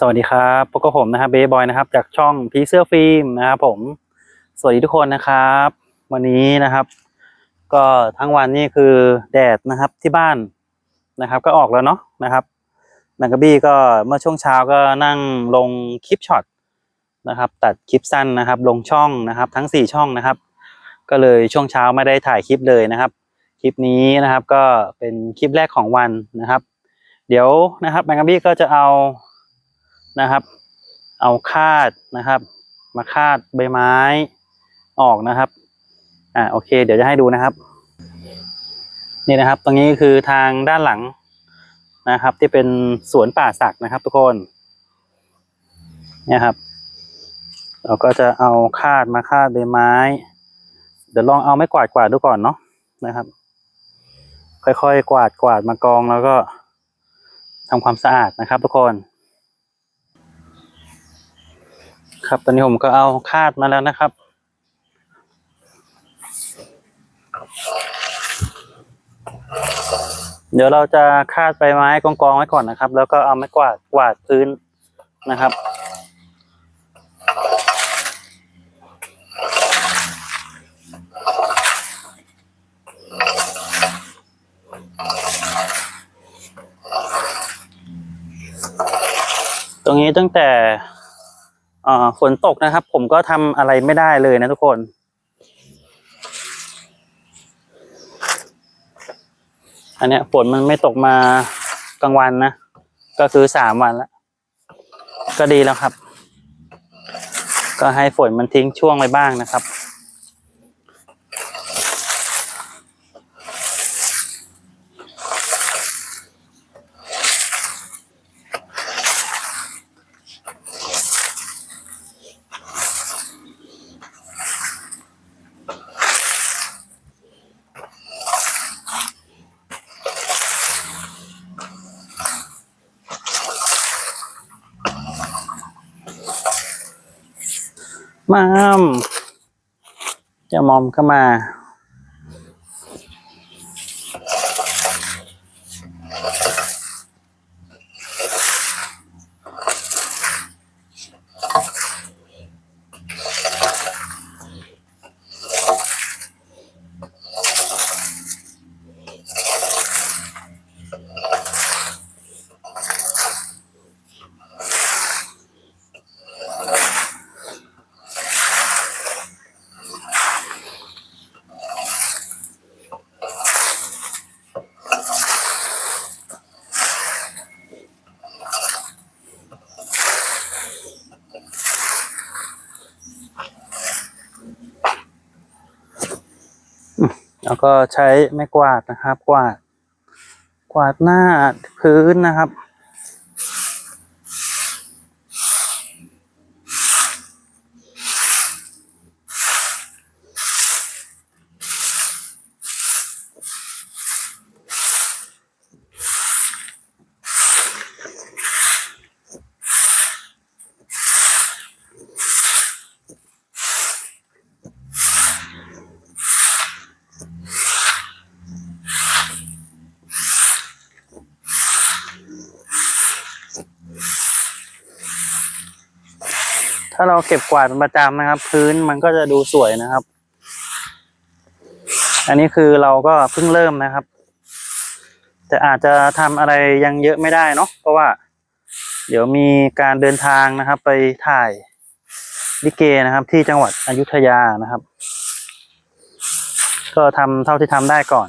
สวัสดีครับพบกับผมนะครับเบย์บอยนะครับ จากช่องพีเสื้อฟิล์มนะครับผม สวัสดีทุกคนนะครับ วันนี้นะครับ ก็ทั้งวันนี่คือแดดนะครับที่บ้านนะครับ ก็ออกแล้วเนาะนะครับนังกะบี้ก็เมื่อช่วงเช้าก็นั่งลงคลิปช็อตนะครับ ตัดคลิปสั้นนะครับ ลงช่องนะครับ ทั้งสี่ช่องนะครับ ก็เลยช่วงเช้าไม่ได้ถ่ายคลิปเลยนะครับ คลิปนี้นะครับก็เป็นคลิปแรกของวันนะครับ เดี๋ยวนะครับแมงกะบี้ก็จะเอา นะครับ เอาคาดนะครับ มาคาดใบไม้ออกนะครับอ่าโอเค เดี๋ยวจะให้ดูนะครับ นี่นะครับ ตรงนี้คือทางด้านหลังนะครับ ที่เป็นสวนป่าสักนะครับ ทุกคนเนี่ยครับ เราก็จะเอาคาดมาคาดใบไม้ เดี๋ยวลองเอาไม้กวาดกวาดดูก่อนเนาะนะครับ ค่อยๆกวาดกวาดมากองแล้วก็ทำความสะอาดนะครับ ทุกคน ครับตอนนี้ผมก็เอาคาดมาแล้วนะครับ เดี๋ยวเราจะคาดใบไม้กองๆไว้ก่อนนะครับ แล้วก็เอาไม้กวาดกวาดพื้นนะครับตรงนี้ตั้งแต่ ฝนตกนะครับ ผมก็ทำอะไรไม่ได้เลยนะทุกคนอันเนี้ยฝนมันไม่ตกมากลางวันนะ ก็คือสามวันแล้วก็ดีแล้วครับ ก็ให้ฝนมันทิ้งช่วงไว้บ้างนะครับ มามเจะมอมก็มา แล้วก็ใช้ไม้กวาดนะครับ กวาด กวาดหน้าพื้นนะครับ ถ้าเราเก็บกวาดเป็นประจำนะครับ พื้นมันก็จะดูสวยนะครับ อันนี้คือเราก็เพิ่งเริ่มนะครับ แต่อาจจะทำอะไรยังเยอะไม่ได้เนาะเพราะว่า เดี๋ยวมีการเดินทางนะครับ ไปถ่ายลิเกนะครับ ที่จังหวัดอยุธยานะครับ ก็ทำเท่าที่ทำได้ก่อน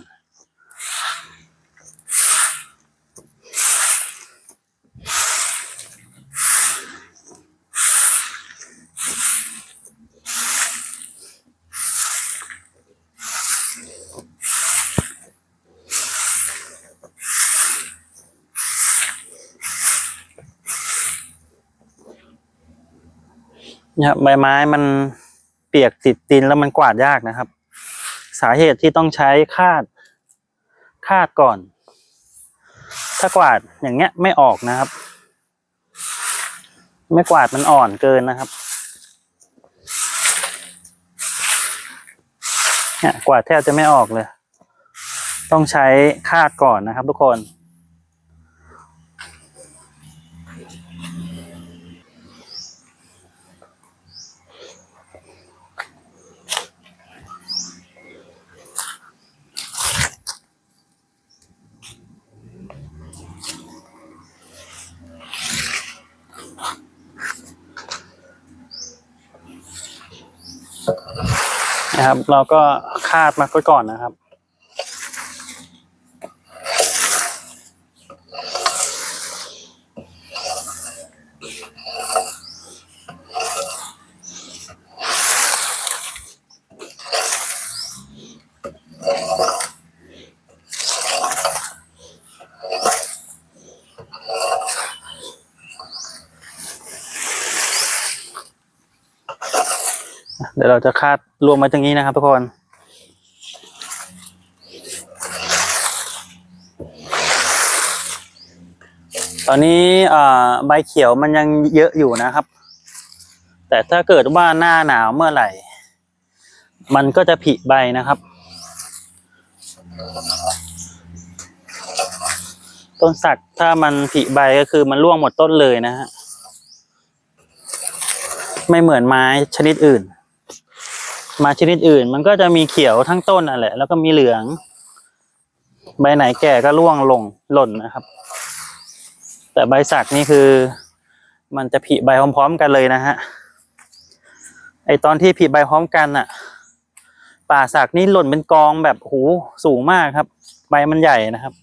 เนี่ยใบไม้มันเปียกติดดินแล้วมันกวาดยากนะครับ สาเหตุที่ต้องใช้คาดคาดก่อน ถ้ากวาดอย่างเงี้ยไม่ออกนะครับ ไม่กวาดมันอ่อนเกินนะครับเนี่ยกวาดแทบจะไม่ออกเลย ต้องใช้คาดก่อนนะครับทุกคน นะครับ เราก็คาดมาก่อนนะครับ เดี๋ยวเราจะคาดรวมมาตรงนี้นะครับทุกคน ตอนนี้ใบเขียวมันยังเยอะอยู่นะครับ แต่ถ้าเกิดว่าหน้าหนาวเมื่อไหร่ มันก็จะผิใบนะครับ ต้นสักถ้ามันผิใบก็คือมันร่วงหมดต้นเลยนะฮะไม่เหมือนไม้ชนิดอื่น ม้ชนิดอื่น มันก็จะมีเขียวทั้งต้นนั่นแหละ แล้วก็มีเหลือง ใบไหนแก่ก็ร่วงลงหล่นนะครับ แต่ใบสักนี่คือ มันจะผลิใบพร้อม ๆ กันเลยนะฮะไอตอนที่ผลิใบพร้อมกันอะป่าสักนี่หล่นเป็นกองแบบหูสูงมากครับ ใบมันใหญ่นะครับ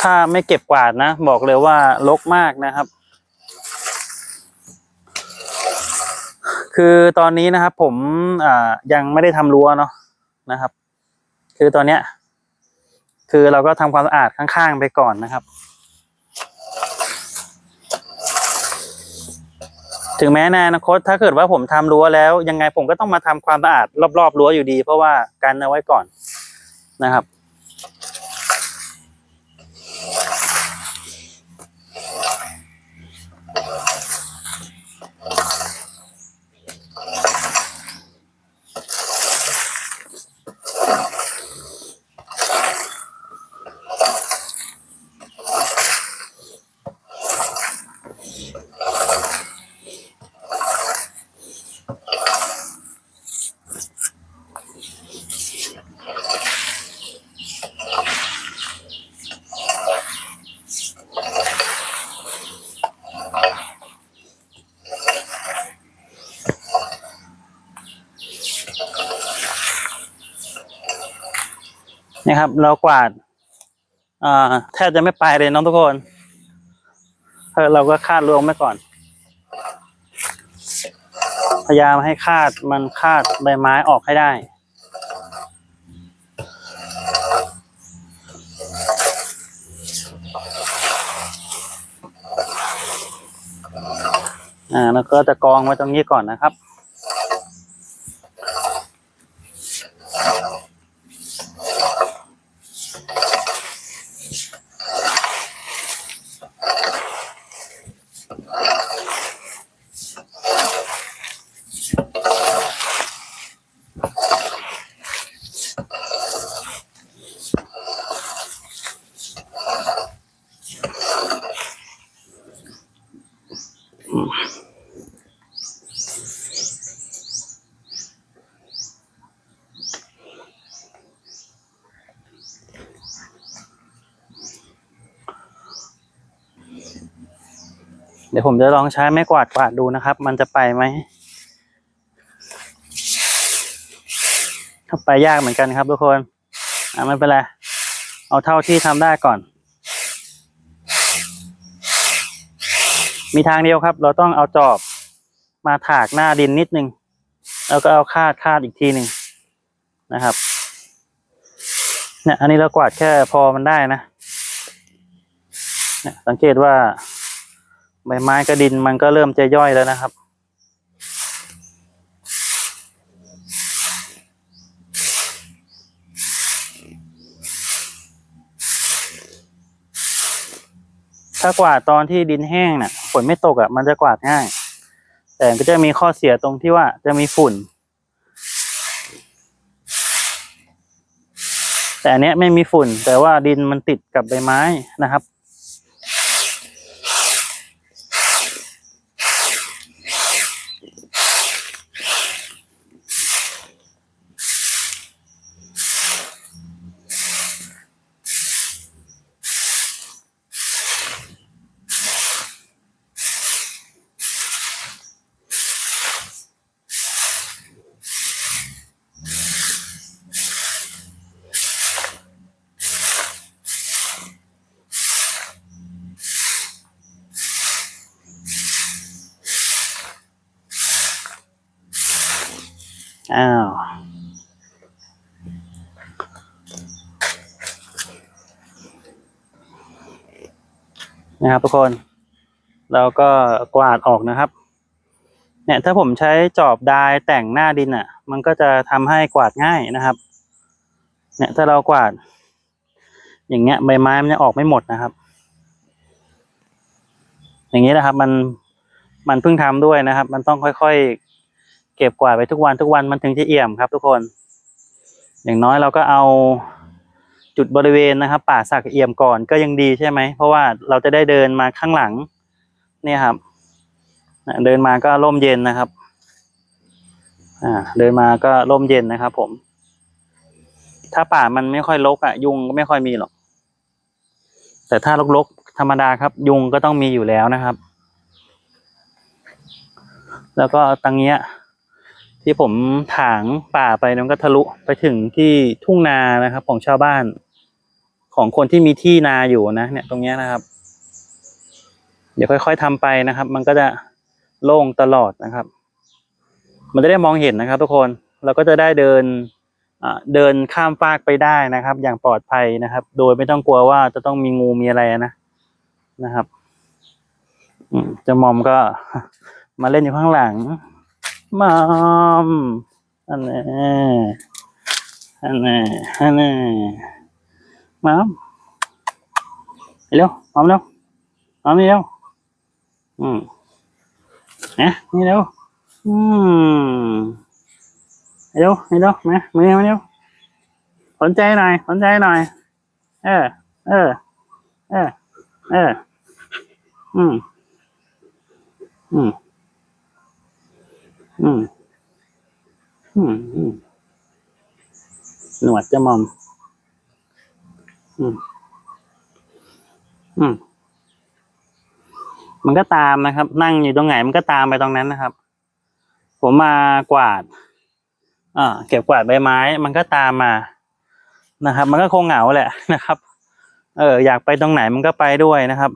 ถ้าไม่เก็บกวาดนะ บอกเลยว่าลกมากนะครับ คือตอนนี้นะครับ ผมยังไม่ได้ทำรั้วเนาะนะครับ คือตอนเนี้ย คือเราก็ทำความสะอาดข้างๆไปก่อนนะครับ ถึงแม้ในอนาคตถ้าเกิดว่าผมทำรั้วแล้ว ยังไงผมก็ต้องมาทำความสะอาดรอบๆรั้วอยู่ดี เพราะว่ากันเอาไว้ก่อนนะครับ นี่ครับ เรากวาดอ่าแทบจะไม่ไปเลยน้องทุกคนเออเราก็คาดรวมไว้ก่อน พยายามให้คาดมันคาดใบไม้ออกให้ได้ อ่า แล้วก็จะกองไว้ตรงนี้ก่อนนะครับ เดี๋ยวผมจะลองใช้ไม้กวาดกวาดดูนะครับ มันจะไปไหมถ้าไปยากเหมือนกันครับทุกคน อ่าไม่เป็นไร เอาเท่าที่ทำได้ก่อน มีทางเดียวครับ เราต้องเอาจอบมาถากหน้าดินนิดนึง แล้วก็เอาคาดคาดอีกทีหนึ่งนะครับเนี่ยอันนี้เรากวาดแค่พอมันได้นะเนี่ยสังเกตว่าใบไม้กระดินมันก็เริ่มจะย่อยแล้วนะครับ ถ้ากวาดตอนที่ดินแห้งน่ะ ฝนไม่ตกอะ มันจะกวาดง่าย แต่ก็จะมีข้อเสียตรงที่ว่าจะมีฝุ่น แต่อันเนี้ยไม่มีฝุ่น แต่ว่าดินมันติดกับใบไม้นะครับ อ้าวนะครับทุกคนแล้วก็กวาดออกนะครับ เนี่ยถ้าผมใช้จอบดายแต่งหน้าดินอะ มันก็จะทำให้กวาดง่ายนะครับ เนี่ยถ้าเรากวาด อย่างเงี้ยใบไม้มันจะออกไม่หมดนะครับ อย่างนี้นะครับ มันมันเพิ่งทำด้วยนะครับ มันต้องค่อยๆ เก็บกวาดไปทุกวันทุกวันมันถึงจะเอี่ยมครับ ทุกคน อย่างน้อยเราก็เอาจุดบริเวณนะครับ ป่าสักเอี่ยมก่อนก็ยังดีใช่ไหม เพราะว่าเราจะได้เดินมาข้างหลัง เนี่ยครับเดินมาก็ร่มเย็นนะครับ อ่า เดินมาก็ร่มเย็นนะครับ ผม ถ้าป่ามันไม่ค่อยรกอะ ยุงก็ไม่ค่อยมีหรอก แต่ถ้ารกๆธรรมดาครับ ยุงก็ต้องมีอยู่แล้วนะครับ แล้วก็ตังเนี้ย ที่ผมถางป่าไปมันก็ทะลุไปถึงที่ทุ่งนานะครับ ของชาวบ้าน ของคนที่มีที่นาอยู่นะเนี่ยตรงนี้นะครับ เดี๋ยวค่อย ๆทำไปนะครับ มันก็จะโล่งตลอดนะครับ มันจะได้มองเห็นนะครับ ทุกคนเราก็จะได้เดินเดินข้ามฟากไปได้นะครับ อย่างปลอดภัยนะครับ โดยไม่ต้องกลัวว่าจะต้องมีงูมีอะไรนะนะครับจะมอมก็มาเล่นอยู่ข้างหลัง มอมอันนี้อันนี้อันนี้มอมเร็วมอมเร็วมอมนี่เร็วอืมนะนี่เร็ว อืมอืมอืมอืม อืมอืมหนวดจะมอม อืม อืม มันก็ตามนะครับ นั่งอยู่ตรงไหนมันก็ตามไปตรงนั้นนะครับ ผมมากวาด อ่า เก็บกวาดใบไม้ มันก็ตามมา นะครับ มันก็คงเหงาแหละนะครับ เออ อยากไปตรงไหนมันก็ไปด้วยนะครับ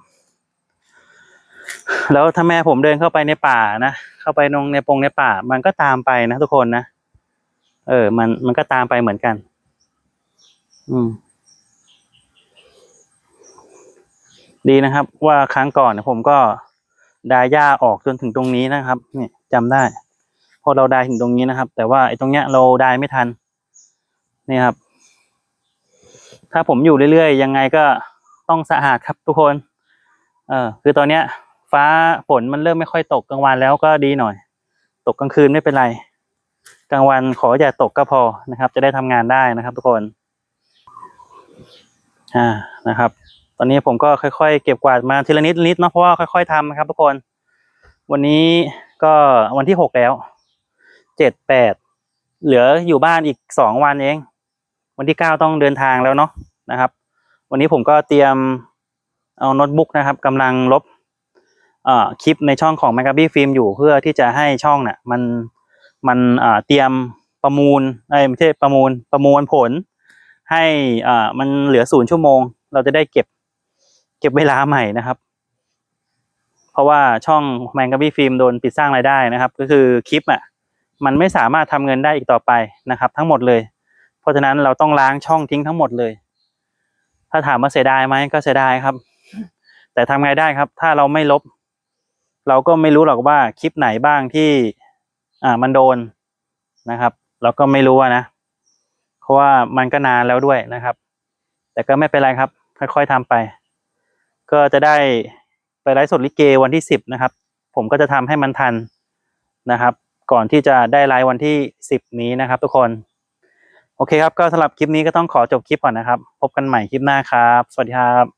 แล้วถ้าแม่ผมเดินเข้าไปในป่านะเข้าไปนงในปงในป่า มันก็ตามไปนะทุกคนนะเออ มันมันก็ตามไปเหมือนกัน อืม ดีนะครับ ว่าครั้งก่อนเนี่ยผมก็ดาหญ้าออกจนถึงตรงนี้นะครับ เนี่ยจำได้ พอเราไดายถึงตรงนี้นะครับ แต่ว่าไอ้ตรงเนี้ยเราไดายไม่ทัน นี่ครับ ถ้าผมอยู่เรื่อยๆยังไงก็ต้องสะอาดครับทุกคน เออคือตอนเนี้ย ฟ้าฝนมันเริ่มไม่ค่อยตกกลางวันแล้วก็ดีหน่อย ตกกลางคืนไม่เป็นไร กลางวันขออย่าตกก็พอนะครับ จะได้ทำงานได้นะครับ ทุกคนอ่านะครับ ตอนนี้ผมก็ค่อย ๆ เก็บกวาดมาทีละนิดนิดเนาะเพราะว่าค่อย ๆทำนะครับ ทุกคน วันนี้ก็วันที่หกแล้วเจ็ดแปดเหลืออยู่บ้านอีกสองวันเอง วันที่เก้าต้องเดินทางแล้วเนาะนะครับ วันนี้ผมก็เตรียมเอาโน้ตบุ๊กนะครับกำลังลบ คลิปในช่องของ m a g a b y Film อยู่เพื่อที่จะให้ช่องเนี่ยมันมันเอ่อเตรียมประมูลเอ้ไม่ใช่ประมูลประมวลผล ให้อ่ามันเหลือศูนย์ชั่วโมง เราจะได้เก็บ เก็บเวลาใหม่นะครับ เพราะว่าช่องแมงกะบี้ฟิล์มโดนปิดสร้างรายได้นะครับ ก็คือคลิปอะมันไม่สามารถทำเงินได้อีกต่อไปนะครับ ทั้งหมดเลย เพราะฉะนั้นเราต้องล้างช่องทิ้งทั้งหมดเลย ถ้าถามว่าเสียดายไหมก็เสียดายครับ แต่ทำไงได้ครับ ถ้าเราไม่ลบ เราก็ไม่รู้หรอกว่าคลิปไหนบ้างที่อ่ามันโดนนะครับ เราก็ไม่รู้นะ เพราะว่ามันก็นานแล้วด้วยนะครับ แต่ก็ไม่เป็นไรครับ ค่อยๆทำไป ก็จะได้ไปไลฟ์สดลิเกวันที่สิบนะครับ ผมก็จะทำให้มันทันนะครับ ก่อนที่จะได้ไลฟ์วันที่สิบนี้นะครับ ทุกคนโอเคครับ ก็สำหรับคลิปนี้ก็ต้องขอจบคลิปก่อนนะครับ พบกันใหม่คลิปหน้าครับ สวัสดีครับ